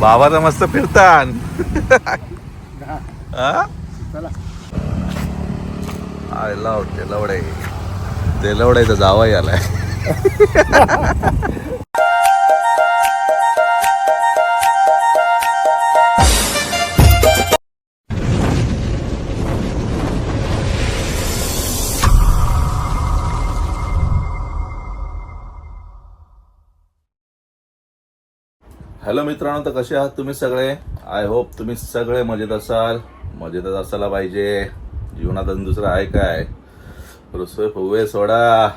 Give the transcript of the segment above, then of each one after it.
बाबा तर मस्त फिरतान. हा? लव तेलवडे तेलवड्याचा जावाई आलाय. हॅलो मित्रांनो तर कसे आहात तुम्ही सगळे? आय होप तुम्ही सगळे मजेत असाल. मजेतच असायला पाहिजे. जीवनात अजून दुसरं आहे काय? रुसवे फुवे सोडा.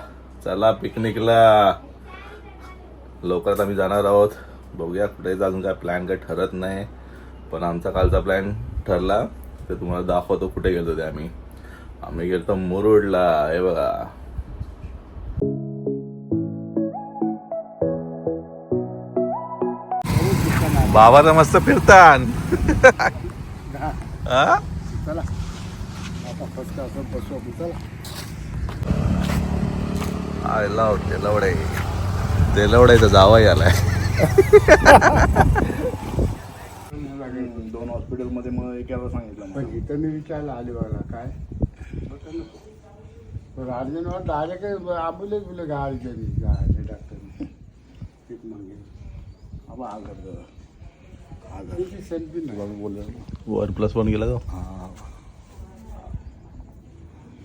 चला पिकनिकला. लवकरात आम्ही जाणार आहोत. बघूया कुठे अजून काय प्लॅन काय ठरत नाही. पण आमचा कालचा प्लॅन ठरला. ते तुम्हाला दाखवतो कुठे गेलो ते आम्ही. आम्ही गेलो मुरुडला. हे बघा. बाबा तर मस्त फिरतान. हा? चला. आता फक्त असं बसू आपण. चला. I love तेलवडे. तेलवड्याचा जावाई आलाय. दोन हॉस्पिटलमध्ये मग एकाला सांगितलं पण इथं मी विचारलं आले बघा काय? पण अर्जंट डायरेक्ट आंबुलेच बोले का अर्जंट गाडी डॉक्टरने पीक मागे हा करतो वन प्लस वन गेला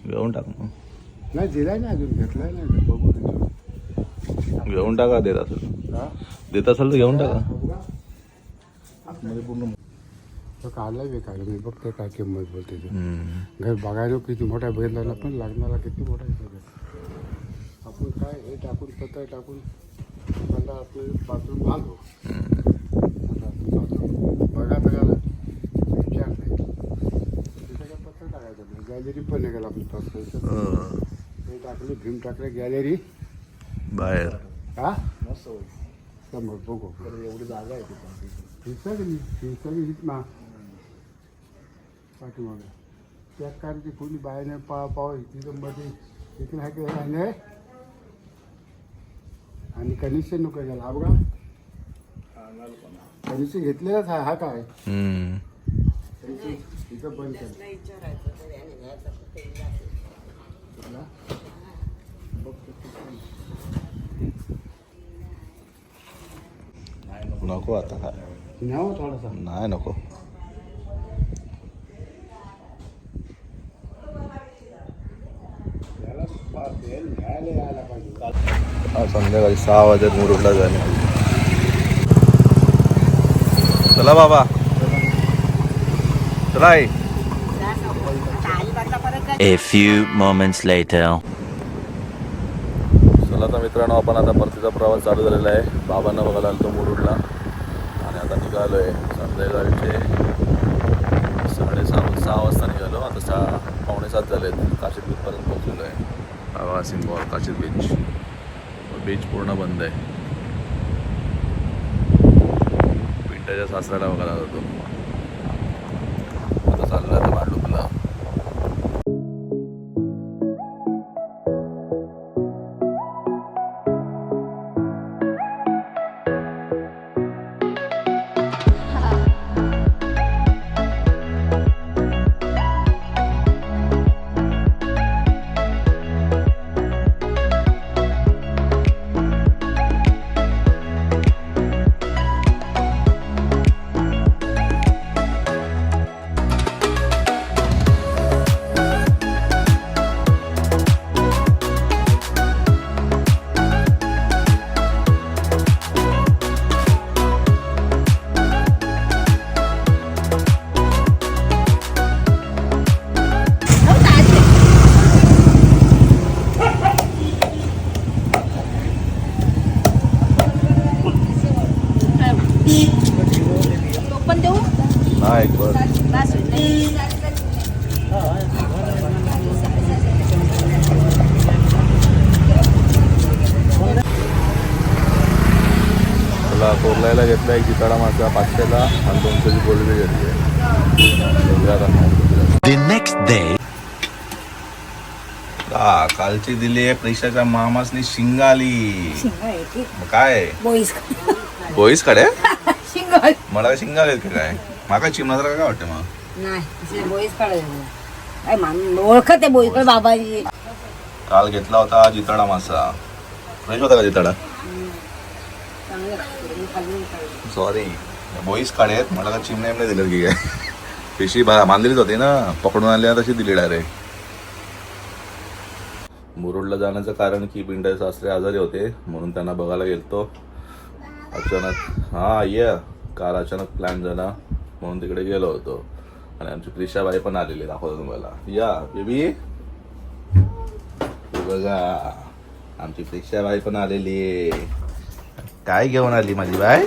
घेऊन टाक मग नाही दिलाय ना अजून घेतलाय ना अजून. बघू घेऊन टाका देत असेल देत असेल तर घेऊन टाका पूर्ण बे मी बघते काय किंमत बोलते हम्म. घर बघायला किती मोठा बघितला पण लागणारा किती मोठा. आपण काय हे टाकून पत्र टाकून आपले बाथरूम विचार नाही तिथं काय पत्र टाकायचं नाही. गॅलरी पण नाही गेला आपण पत्र हे टाकलं भीम टाकलं गॅलरी. बाहेर. हा? मस्त होईल. समोर बघू. एवढी जागा आहे तिथं हिसगली हिसगली हित ना. पाठीमागे. त्या कारची कोणी बाहेर पा पाव तिथं मध्ये तिकडे नाही. आणि कनिष्ठ नको गेला हा बघा. कनिष्ठ घेतलेलाच आहे हा काय हम्म. बंद कुठला? नको. आता काय न्यावं थोडासा. नाही नको. हा, संध्याकाळी सहा वाजत मुरुडला जाणे चला बाबा. चला. A few moments later. चला तर मित्रांनो आपण आता परतीचा प्रवास चालू झालेला आहे. बाबांना बघायला आलो मुरुडला. आणि आता निघालो आहे संध्याकाळचे साडेसहा सहा वाजता निघालो. आता सहा पावणे सात झाले आहेत काशीद बीचपर्यंत पोहोचलेलो आहे. हवा सिंगॉल काशीद बीच. बीच पूर्ण बंद आहे. पिंट्याच्या सासऱ्याला बघायला जातो कोरलायला घेतला एक जिताडा मासा पाचशेला आणि दोनशेची कोलबी घेतली. next day. हा कालची दिली आहे प्रेक्षाच्या मामासनी शिंगाली. काय? बोईसकडे. मला काय शिंगा आहेत का काय? माका चिमणा काय वाटतं मग? बोईस ओळखत आहे बोईस बाबाजी. काल घेतला होता जिताडा मासा. फ्रेश होता का जिताडा चांगलं लागतं. मी खाल्ली नाही काढली. सॉरी बोईस आहेत. मला का चिमण्या नाही दिलं की काय. पिशी बा बांधलीच होती ना. पकडून आल्या तशी दिली डायरेक्ट मुरुडला जाण्याचं कारण की पिंडे सासरे आजारी होते म्हणून त्यांना बघायला गेलतो. अचानक हा ये. काल अचानक प्लॅन झाला म्हणून तिकडे गेलो होतो. आणि आमची प्रिशाबाई पण आलेली दाखवतो तुम्हाला. या बेबी. बघा आमची प्रिक्षाबाई पण आलेली आहे. काय घेऊन आली माझी बाय?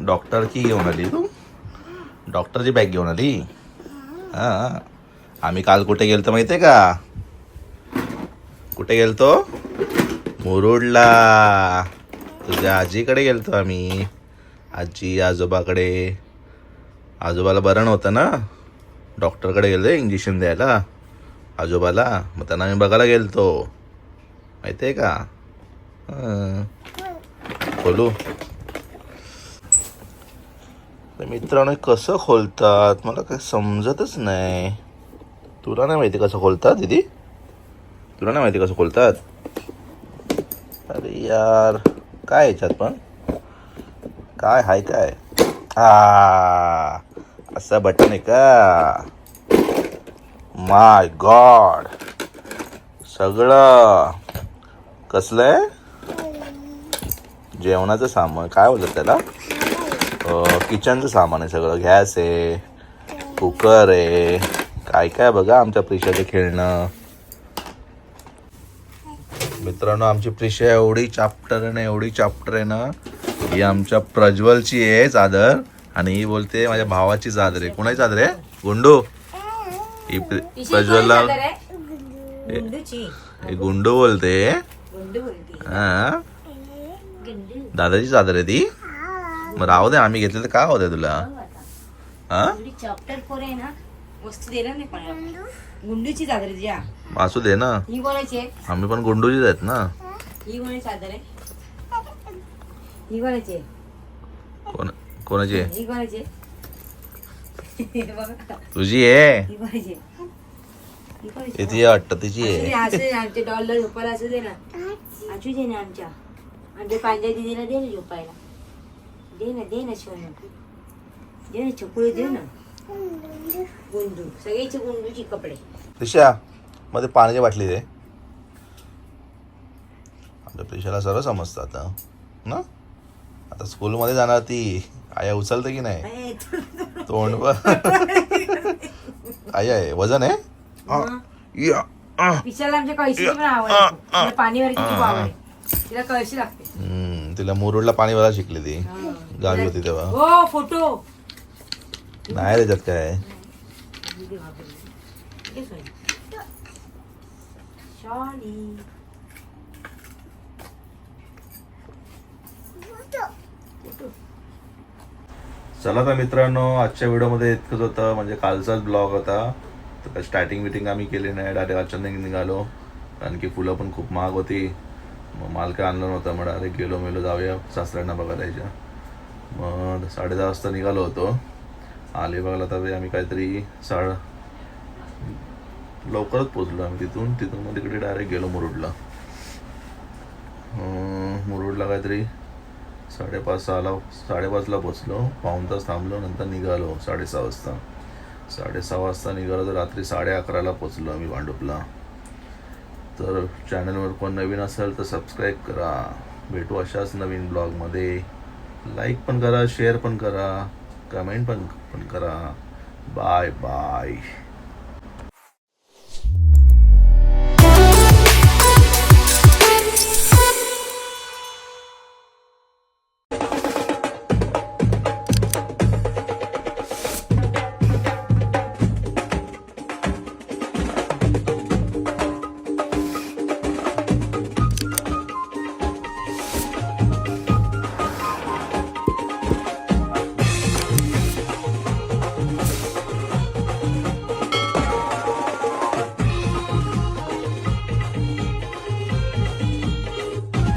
डॉक्टरची घेऊन आली तू? डॉक्टरची बॅग घेऊन आली? हां. आम्ही काल कुठे गेलतो माहिती आहे का? कुठे गेलतो? मुरुडला. तुझ्या आजीकडे गेलतो आम्ही. आजी आजोबाकडे. आजोबाला बरं नव्हतं ना? डॉक्टरकडे गेलो इंजेक्शन द्यायला. आजोबाला. मग त्यांना आम्ही बघायला गेलतो. माहिती आहे का? खोलू. तर मित्रांनो कसं खोलतात? मला काही समजतच नाही. तुला नाही माहिती कसं खोलतात दिदी? तुला नाही माहिती कसं खोलतात? अरे यार काय याच्यात पण? काय हाय काय? आ असं बटन आहे का? माय गॉड सगळं. कसलं आहे? जेवणाचं सामान काय बोलतात त्याला? किचनचं सामान आहे सगळं. गॅस आहे कुकर आहे काय काय बघा आमच्या प्रिशाचं खेळणं. मित्रांनो आमची प्रिशा एवढी चाप्टर आहे ना एवढी चाप्टर आहे ना ही आमच्या प्रज्वलची आहे चादर. आणि ही बोलते माझ्या भावाची चादर आहे. कोणाची चादर आहे? गुंडू. ही प्रज्वलला ही गुंडू बोलते. हा. दादाची चादर आहे ती मग राहू दे आम्ही घेतले तर काय होते तुला? हा? एवढी चॉप्टर पोर आहे ना वस्तू देणार नाही कोणाला गुंडूची चादर आहे असू दे ना. ही कोणाची आहे? आम्ही पण गुंडूचीच आहेत ना. ही कोणाची चादर आहे? ही कोणाची आहे? कोण कोणाची आहे? ही कोणाची आहे? बघा. तुझी आहे. ही कोणाची आहे? ही कोणाची आहे? ती वाटतं तिची आहे. आमच्या डॉलर झोपायला असू दे ना. असू दे ना आमच्या. आमच्या पांढऱ्या दिदीला दे ना झोपायला. दे ना दे ना सोनं दे ना चकुळी दे ना. गुंडू सगळ्याचे गुंडूची कपडे. प्रिशा मध्ये पाण्याची बाटली दे. आपल्या प्रिशाला सर्व समजतं आता ना? आता स्कूलमध्ये जाणार ती. आया उचलते की नाही? तोंड वर आया आहे. वजन आहे? हा. पिशाला आमच्या कळशीची पण आवड खूप. तिला कळशी लागते. हम्म, तिला मुरुडला पाणी भरायला शिकली ती. गावी होती तेव्हा. हो फोटो. नाही त्याच्यात काय. शॉली. चला तर मित्रांनो आजच्या व्हिडिओमध्ये इतकंच होतं. म्हणजे कालचाच ब्लॉग होता. तर स्टार्टिंग मिटिंग आम्ही केली नाही. डायरेक्ट अचानक निघालो. कारण की फुलं पण खूप महाग होती. मग माल काय आणलं नव्हतं म्हणा अरे गेलो मेलो जाऊया सासऱ्यांना बघायला यायच्या. मग साडेदहा वाजता निघालो होतो. आले बघायला तर आम्ही काहीतरी साड लवकरच पोचलो आम्ही तिथून. तिथून मग तिकडे डायरेक्ट गेलो मुरुडला. मुरुडला काहीतरी साडेपाच सहाला साडेपाचला पोचलो पाऊण तास थांबलो नंतर निघालो साडेसहा वाजता. साडेसहा वाजता निघालो तर रात्री साडे अकराला पोचलो आम्ही भांडुपला. तर चॅनलवर कोण नवीन असेल तर सबस्क्राईब करा. भेटू अशाच नवीन ब्लॉगमध्ये लाईक पण करा शेअर पण करा कमेंट पण पण करा. Bye bye